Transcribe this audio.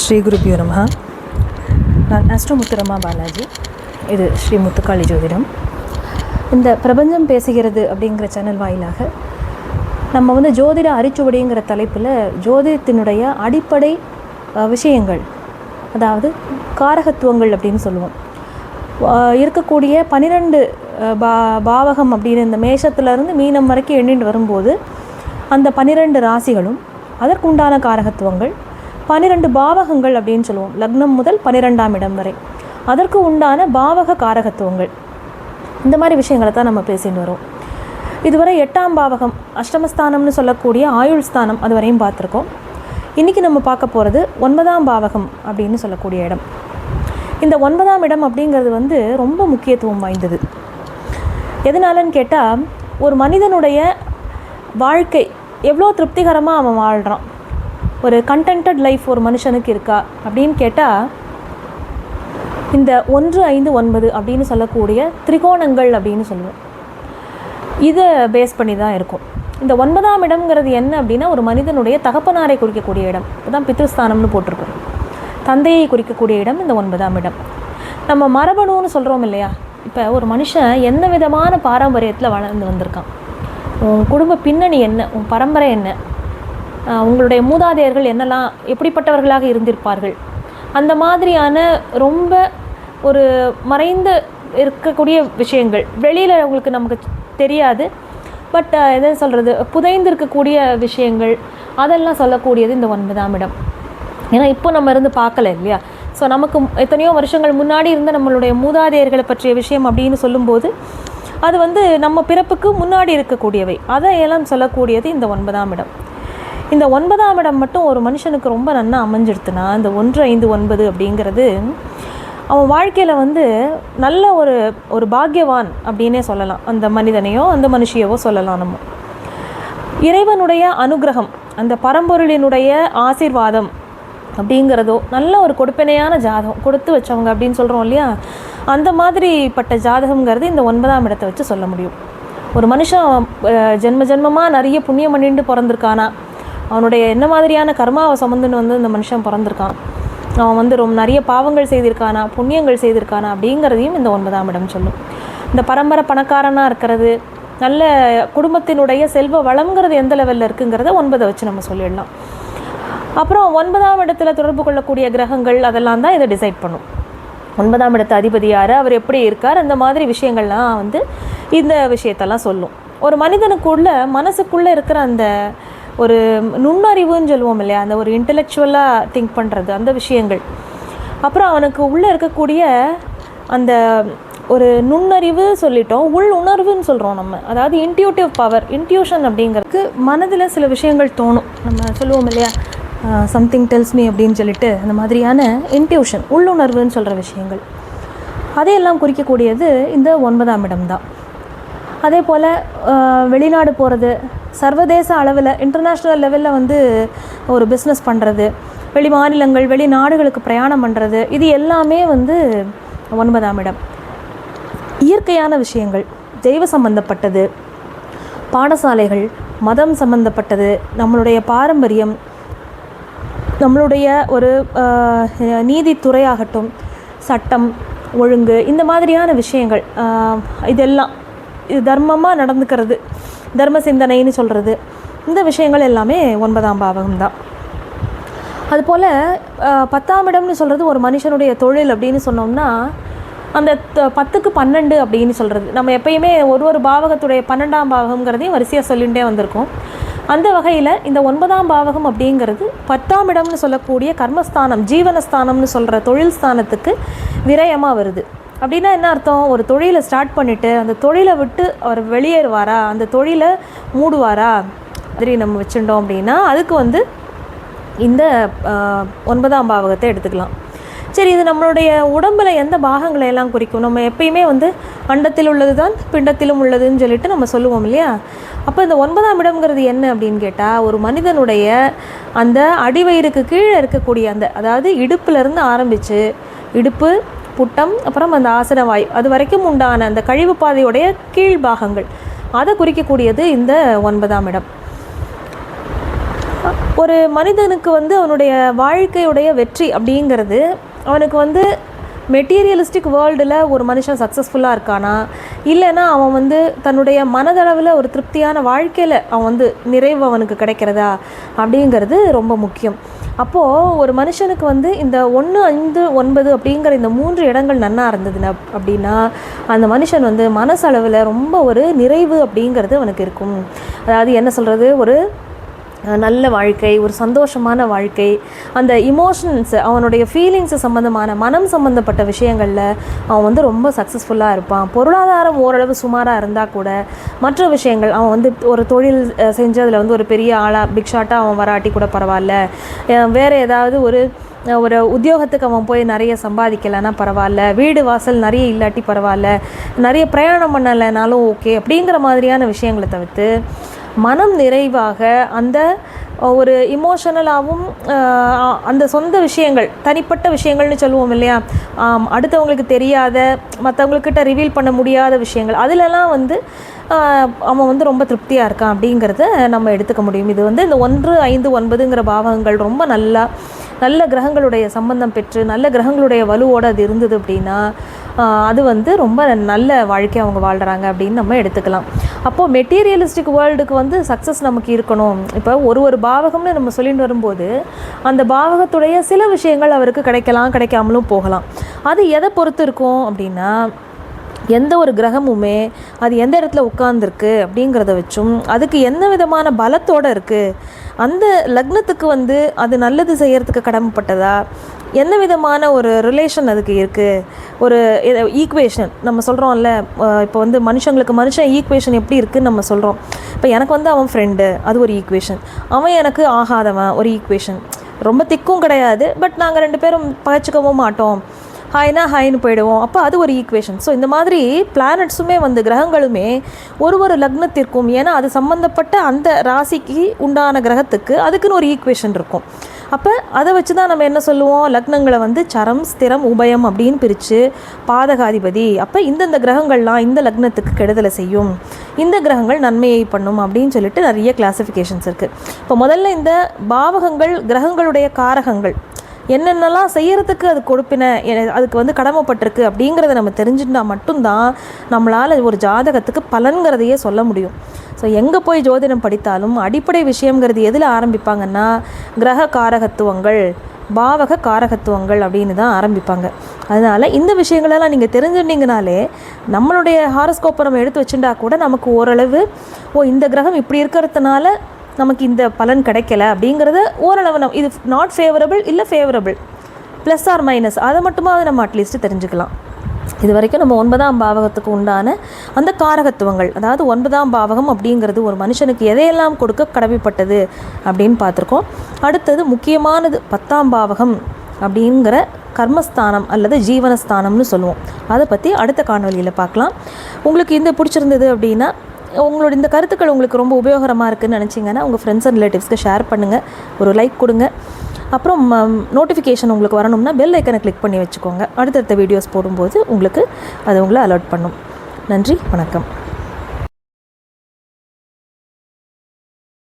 ஸ்ரீ குருபியோ நம நான் அஸ்ட்ரோ பாலாஜி. இது ஸ்ரீ முத்துக்காளி ஜோதிடம். இந்த பிரபஞ்சம் பேசுகிறது அப்படிங்கிற சேனல் வாயிலாக நம்ம வந்து ஜோதிட அரிச்சுவடிங்கிற தலைப்பில் ஜோதிடத்தினுடைய அடிப்படை விஷயங்கள் அதாவது காரகத்துவங்கள் அப்படின்னு சொல்லுவோம். இருக்கக்கூடிய பன்னிரெண்டு பா பாவகம் அப்படின்னு இந்த மேஷத்துலேருந்து மீனம் வரைக்கும் எண்ணிட்டு வரும்போது அந்த பன்னிரெண்டு ராசிகளும் அதற்குண்டான காரகத்துவங்கள் பன்னிரெண்டு பாவகங்கள் அப்படின்னு சொல்லுவோம். லக்னம் முதல் பன்னிரெண்டாம் இடம் வரை. அதற்கு உண்டான பாவக காரகத்துவங்கள். இந்த மாதிரி விஷயங்களை தான் நம்ம பேசிட்டு வரோம். இதுவரை எட்டாம் பாவகம் அஷ்டமஸ்தானம்னு சொல்லக்கூடிய ஆயுள் ஸ்தானம் அது வரையும் பார்த்துருக்கோம். இன்றைக்கி நம்ம பார்க்க போகிறது ஒன்பதாம் பாவகம் அப்படின்னு சொல்லக்கூடிய இடம். இந்த ஒன்பதாம் இடம் அப்படிங்கிறது வந்து ரொம்ப முக்கியத்துவம் வாய்ந்தது. எதனாலன்னு கேட்டால் ஒரு மனிதனுடைய வாழ்க்கை எவ்வளோ திருப்திகரமாக அவன் வாழ்கிறான் ஒரு கண்டென்டட் லைஃப் ஒரு மனுஷனுக்கு இருக்கா அப்படின்னு கேட்டால் இந்த ஒன்று ஐந்து ஒன்பது அப்படின்னு சொல்லக்கூடிய திரிகோணங்கள் அப்படின்னு சொல்லுவோம். இதை பேஸ் பண்ணி தான் இருக்கும். இந்த ஒன்பதாம் இடம்ங்கிறது என்ன அப்படின்னா ஒரு மனிதனுடைய தகப்பனாரை குறிக்கக்கூடிய இடம். இதுதான் பித்ருஸ்தானம்னு போட்டிருக்கோம் தந்தையை குறிக்கக்கூடிய இடம் இந்த ஒன்பதாம் இடம். நம்ம மரபணுன்னு சொல்கிறோம் இல்லையா? இப்போ ஒரு மனுஷன் எந்த விதமான பாரம்பரியத்தில் வளர்ந்து வந்திருக்கான்? உன் குடும்ப பின்னணி என்ன? உன் பரம்பரை என்ன? உங்களுடைய மூதாதையர்கள் என்னெல்லாம் எப்படிப்பட்டவர்களாக இருந்திருப்பார்கள்? அந்த மாதிரியான ரொம்ப ஒரு மறைந்து இருக்கக்கூடிய விஷயங்கள். வெளியில் உங்களுக்கு நமக்கு தெரியாது. பட் என்ன சொல்கிறது புதைந்து இருக்கக்கூடிய விஷயங்கள். அதெல்லாம் சொல்லக்கூடியது இந்த ஒன்பதாம் இடம். ஏன்னா இப்போ நம்ம இருந்து பார்க்கல இல்லையா? ஸோ நமக்கு எத்தனையோ வருஷங்கள் முன்னாடி இருந்த நம்மளுடைய மூதாதையர்களை பற்றிய விஷயம் அப்படின்னு சொல்லும்போது அது வந்து நம்ம பிறப்புக்கு முன்னாடி இருக்கக்கூடியவை. அதை எல்லாம் சொல்லக்கூடியது இந்த ஒன்பதாம் இடம். இந்த ஒன்பதாம் இடம் மட்டும் ஒரு மனுஷனுக்கு ரொம்ப நன்னா அமைஞ்சிடுத்துனா இந்த ஒன்று ஐந்து ஒன்பது அப்படிங்கிறது அவன் வாழ்க்கையில் வந்து நல்ல ஒரு ஒரு பாக்கியவான் அப்படின்னே சொல்லலாம். அந்த மனிதனையோ அந்த மனுஷியவோ சொல்லலாம் நம்ம. இறைவனுடைய அனுகிரகம் அந்த பரம்பொருளினுடைய ஆசீர்வாதம் அப்படிங்கிறதோ நல்ல ஒரு கொடுப்பினையான ஜாதகம் கொடுத்து வச்சவங்க அப்படின்னு சொல்கிறோம் இல்லையா? அந்த மாதிரிப்பட்ட ஜாதகம்ங்கிறது இந்த ஒன்பதாம் இடத்தை வச்சு சொல்ல முடியும். ஒரு மனுஷன் ஜென்ம ஜென்மமாக நிறைய புண்ணியம் பண்ணிட்டு பிறந்திருக்கானா? அவனுடைய என்ன மாதிரியான கர்மாவை சம்மந்துன்னு வந்து இந்த மனுஷன் பிறந்திருக்கான். அவன் வந்து ரொம்ப நிறைய பாவங்கள் செய்திருக்கானா புண்ணியங்கள் செய்திருக்கானா அப்படிங்கிறதையும் இந்த ஒன்பதாம் இடம் சொல்லும். இந்த பரம்பரை பணக்காரனாக இருக்கிறது நல்ல குடும்பத்தினுடைய செல்வ வளம்ங்கிறது எந்த லெவலில் இருக்குங்கிறத ஒன்பதை வச்சு நம்ம சொல்லிடலாம். அப்புறம் ஒன்பதாம் இடத்துல தொடர்பு கொள்ளக்கூடிய கிரகங்கள் அதெல்லாம் தான் இதை டிசைட் பண்ணும். ஒன்பதாம் இடத்து அதிபதி யார் அவர் எப்படி இருக்கார் அந்த மாதிரி விஷயங்கள்லாம் வந்து இந்த விஷயத்தெல்லாம் சொல்லும். ஒரு மனிதனுக்குள்ள மனசுக்குள்ளே இருக்கிற அந்த ஒரு நுண்ணறிவுன்னு சொல்லுவோம் இல்லையா? அந்த ஒரு இன்டெலெக்சுவலாக திங்க் பண்ணுறது அந்த விஷயங்கள். அப்புறம் அவனுக்கு உள்ளே இருக்கக்கூடிய அந்த ஒரு நுண்ணறிவு சொல்லிட்டோம் உள் உணர்வுன்னு சொல்கிறோம் நம்ம. அதாவது இன்டியூட்டிவ் பவர் இன்டியூஷன் அப்படிங்கிறதுக்கு மனதில் சில விஷயங்கள் தோணும். நம்ம சொல்லுவோம் இல்லையா? சம்திங் டெல்ஸ் மீ அப்படின்னு சொல்லிட்டு அந்த மாதிரியான இன்டியூஷன் உள்ளுணர்வுன்னு சொல்கிற விஷயங்கள். அதையெல்லாம் குறிக்கக்கூடியது இந்த ஒன்பதாம் இடம் தான். அதே போல் வெளிநாடு போகிறது சர்வதேச அளவில் இன்டர்நேஷ்னல் லெவலில் வந்து ஒரு பிஸ்னஸ் பண்ணுறது வெளி மாநிலங்கள் வெளிநாடுகளுக்கு பிரயாணம் பண்ணுறது இது எல்லாமே வந்து ஒன்பதாம் இடம். இயற்கையான விஷயங்கள் தெய்வ சம்பந்தப்பட்டது பாடசாலைகள் மதம் சம்பந்தப்பட்டது நம்மளுடைய பாரம்பரியம் நம்மளுடைய ஒரு நீதித்துறையாகட்டும் சட்டம் ஒழுங்கு இந்த மாதிரியான விஷயங்கள் இதெல்லாம். தர்மமாக நடந்துக்கிறது. தர்ம சிந்தனைன்னு சொல்கிறது இந்த விஷயங்கள் எல்லாமே ஒன்பதாம் பாவகம் தான். அதுபோல் பத்தாம் இடம்னு சொல்கிறது ஒரு மனுஷனுடைய தொழில் அப்படின்னு சொன்னோம்னா அந்த பத்துக்கு பன்னெண்டு அப்படின்னு சொல்கிறது நம்ம எப்பயுமே ஒரு ஒரு பாவகத்துடைய பன்னெண்டாம் பாவகங்கிறதையும் வரிசையாக சொல்லிகிட்டே வந்திருக்கோம். அந்த வகையில் இந்த ஒன்பதாம் பாவகம் அப்படிங்கிறது பத்தாம் இடம்னு சொல்லக்கூடிய கர்மஸ்தானம் ஜீவனஸ்தானம்னு சொல்கிற தொழில் ஸ்தானத்துக்கு விரயமாக வருது. அப்படின்னா என்ன அர்த்தம்? ஒரு தொழிலை ஸ்டார்ட் பண்ணிவிட்டு அந்த தொழிலை விட்டு அவர் வெளியேறுவாரா? அந்த தொழிலை மூடுவாரா? மாதிரி நம்ம வச்சுட்டோம் அப்படின்னா அதுக்கு வந்து இந்த ஒன்பதாம் பாவகத்தை எடுத்துக்கலாம். சரி இது நம்மளுடைய உடம்புல எந்த பாகங்களை எல்லாம் குறிக்கும்? நம்ம எப்பயுமே வந்து அண்டத்தில் உள்ளது தான் பிண்டத்திலும் உள்ளதுன்னு சொல்லிட்டு நம்ம சொல்லுவோம் இல்லையா? அப்போ இந்த ஒன்பதாம் இடம்ங்கிறது என்ன அப்படின்னு கேட்டால் ஒரு மனிதனுடைய அந்த அடிவயிறுக்கு கீழே இருக்கக்கூடிய அந்த அதாவது இடுப்புலேருந்து ஆரம்பித்து இடுப்பு புட்டம் அப்புறம் அந்த ஆசனவாய் அது வரைக்கும் உண்டான அந்த கழிவு பாதையுடைய கீழ் பாகங்கள். அதை குறிக்கக்கூடியது இந்த ஒன்பதாம் இடம். ஒரு மனிதனுக்கு வந்து அவனுடைய வாழ்க்கையுடைய வெற்றி அப்படிங்கிறது அவனுக்கு வந்து மெட்டீரியலிஸ்டிக் வேர்ல்டில் ஒரு மனுஷன் சக்ஸஸ்ஃபுல்லாக இருக்கானா? இல்லைன்னா அவன் வந்து தன்னுடைய மனதளவில் ஒரு திருப்தியான வாழ்க்கையில் அவன் வந்து நிறைவு அவனுக்கு கிடைக்கிறதா? அப்படிங்கிறது ரொம்ப முக்கியம். அப்போது ஒரு மனுஷனுக்கு வந்து இந்த ஒன்று ஐந்து ஒன்பது அப்படிங்கிற இந்த மூன்று இடங்கள் நன்னா இருந்ததுன்னு அப்படின்னா அந்த மனுஷன் வந்து மனசளவில் ரொம்ப ஒரு நிறைவு அப்படிங்கிறது அவனுக்கு இருக்கும். அதாவது என்ன சொல்கிறது ஒரு நல்ல வாழ்க்கை ஒரு சந்தோஷமான வாழ்க்கை. அந்த இமோஷன்ஸ் அவனுடைய ஃபீலிங்ஸ் சம்மந்தமான மனம் சம்மந்தப்பட்ட விஷயங்களில் அவன் வந்து ரொம்ப சக்ஸஸ்ஃபுல்லாக இருப்பான். பொருளாதாரம் ஓரளவு சுமாராக இருந்தால் கூட மற்ற விஷயங்கள் அவன் வந்து ஒரு தொழில் செஞ்சு அதில் வந்து ஒரு பெரிய ஆளாக பிக் ஷாட்டாக அவன் வராட்டி கூட பரவாயில்ல. வேறு ஏதாவது ஒரு ஒரு உத்தியோகத்துக்கு அவன் போய் நிறைய சம்பாதிக்கலைன்னா பரவாயில்ல. வீடு வாசல் நிறைய இல்லாட்டி பரவாயில்ல. நிறைய பிரயாணம் பண்ணலைனாலும் ஓகே அப்படிங்கிற மாதிரியான விஷயங்களை தவிர்த்து மனம் நிறைவாக அந்த ஒரு இமோஷனலாகவும் அந்த சொந்த விஷயங்கள் தனிப்பட்ட விஷயங்கள்னு சொல்லுவோம் இல்லையா? ஆம், அடுத்தவங்களுக்கு தெரியாத மற்றவங்கக்கிட்ட ரிவீல் பண்ண முடியாத விஷயங்கள் அதிலெல்லாம் வந்து அவன் வந்து ரொம்ப திருப்தியாக இருக்கான் அப்படிங்கிறத நம்ம எடுத்துக்க முடியும். இது வந்து இந்த ஒன்று ஐந்து ஒன்பதுங்கிற பாவகங்கள் ரொம்ப நல்லா நல்ல கிரகங்களுடைய சம்பந்தம் பெற்று நல்ல கிரகங்களுடைய வலுவோடு அது இருந்தது அப்படின்னா அது வந்து ரொம்ப நல்ல வாழ்க்கை அவங்க வாழ்கிறாங்க அப்படின்னு நம்ம எடுத்துக்கலாம். அப்போது மெட்டீரியலிஸ்டிக் வேர்ல்டுக்கு வந்து சக்ஸஸ் நமக்கு இருக்கணும். இப்போ ஒரு ஒரு பாவகம்னு நம்ம சொல்லிட்டு வரும்போது அந்த பாவகத்துடைய சில விஷயங்கள் அவருக்கு கிடைக்கலாம் கிடைக்காமலும் போகலாம். அது எதை பொறுத்து இருக்கும் அப்படின்னா எந்த ஒரு கிரகமுமே அது எந்த இடத்துல உட்கார்ந்துருக்கு அப்படிங்கிறத வச்சும் அதுக்கு என்ன விதமான பலத்தோடு இருக்குது அந்த லக்னத்துக்கு வந்து அது நல்லது செய்கிறதுக்கு கடமைப்பட்டதா என்ன விதமான ஒரு ரிலேஷன் அதுக்கு இருக்குது ஒரு ஈக்குவேஷன் நம்ம சொல்கிறோம்ல இப்போ வந்து மனுஷங்களுக்கு மனுஷன் ஈக்குவேஷன் எப்படி இருக்குதுன்னு நம்ம சொல்கிறோம் இப்போ எனக்கு வந்து அவன் ஃப்ரெண்டு அது ஒரு ஈக்குவேஷன் அவன் எனக்கு ஆகாதவன் ஒரு ஈக்குவேஷன் ரொம்ப திக்கும் கிடையாது பட் நாங்கள் ரெண்டு பேரும் பகச்சிக்கவும் மாட்டோம். ஹாய்னா ஹாய்னு போயிடுவோம். அப்போ அது ஒரு ஈக்குவேஷன் ஸோ இந்த மாதிரி பிளானட்ஸுமே வந்து கிரகங்களுமே ஒரு ஒரு லக்னத்திற்கும் ஏன்னா அது சம்மந்தப்பட்ட அந்த ராசிக்கு உண்டான கிரகத்துக்கு அதுக்குன்னு ஒரு ஈக்குவேஷன் இருக்கும். அப்போ அதை வச்சு தான் நம்ம என்ன சொல்லுவோம்? லக்னங்களை வந்து சரம் ஸ்திரம் உபயம் அப்படின்னு பிரித்து பாதகாதிபதி. அப்போ இந்தந்த கிரகங்கள்லாம் இந்த லக்னத்துக்கு கெடுதலை செய்யும். இந்த கிரகங்கள் நன்மையை பண்ணும் அப்படின்னு சொல்லிட்டு நிறைய கிளாசிஃபிகேஷன்ஸ் இருக்குது இப்போ முதல்ல இந்த பாவகங்கள் கிரகங்களுடைய காரகங்கள். என்னென்னலாம் செய்கிறதுக்கு அது கொடுப்பின அதுக்கு வந்து கடமைப்பட்டிருக்கு அப்படிங்கிறத நம்ம தெரிஞ்சுட்டா மட்டும்தான் நம்மளால் ஒரு ஜாதகத்துக்கு பலன்கிறதையே சொல்ல முடியும். ஸோ எங்கே போய் ஜோதிடம் படித்தாலும் அடிப்படை விஷயங்கிறது எதில் ஆரம்பிப்பாங்கன்னா கிரக காரகத்துவங்கள் பாவக காரகத்துவங்கள் அப்படின்னு தான் ஆரம்பிப்பாங்க. அதனால் இந்த விஷயங்களெல்லாம் நீங்கள் தெரிஞ்சுட்டீங்கனாலே நம்மளுடைய ஹாரஸ்கோப்பை நம்ம எடுத்து வச்சுட்டா கூட நமக்கு ஓரளவு ஓ இந்த கிரகம் இப்படி இருக்கிறதுனால நமக்கு இந்த பலன் கிடைக்கல அப்படிங்கிறத ஓரளவு நம்ம இது நாட் ஃபேவரபிள் இல்லை ஃபேவரபிள் ப்ளஸ் ஆர் மைனஸ் அதை மட்டுமாவது நம்ம அட்லீஸ்ட் தெரிஞ்சுக்கலாம். இது வரைக்கும் நம்ம ஒன்பதாம் பாவகத்துக்கு உண்டான அந்த காரகத்துவங்கள் அதாவது ஒன்பதாம் பாவகம் அப்படிங்கிறது ஒரு மனுஷனுக்கு எதையெல்லாம் கொடுக்க கடமைப்பட்டது அப்படின்னு பார்த்துருக்கோம். அடுத்தது முக்கியமானது பத்தாம் பாவகம் அப்படிங்கிற கர்மஸ்தானம் அல்லது ஜீவனஸ்தானம்னு சொல்லுவோம். அதை பற்றி அடுத்த காணொலியில் பார்க்கலாம். உங்களுக்கு இந்த பிடிச்சிருந்தது அப்படின்னா உங்களோட இந்த கருத்துக்கள் உங்களுக்கு ரொம்ப உபயோகரமாக இருக்குதுன்னு நினச்சிங்கன்னா உங்கள் ஃப்ரெண்ட்ஸ் அண்ட் ரிலேட்டிவ்ஸ்க்கு ஷேர் பண்ணுங்கள் ஒரு லைக் கொடுங்க. அப்புறம் நோட்டிஃபிகேஷன் உங்களுக்கு வரணும்னா பெல் ஐக்கனை கிளிக் பண்ணி வச்சுக்கோங்க. அடுத்தடுத்த வீடியோஸ் போடும்போது உங்களுக்கு அது உங்களை அலர்ட் பண்ணும். நன்றி வணக்கம்.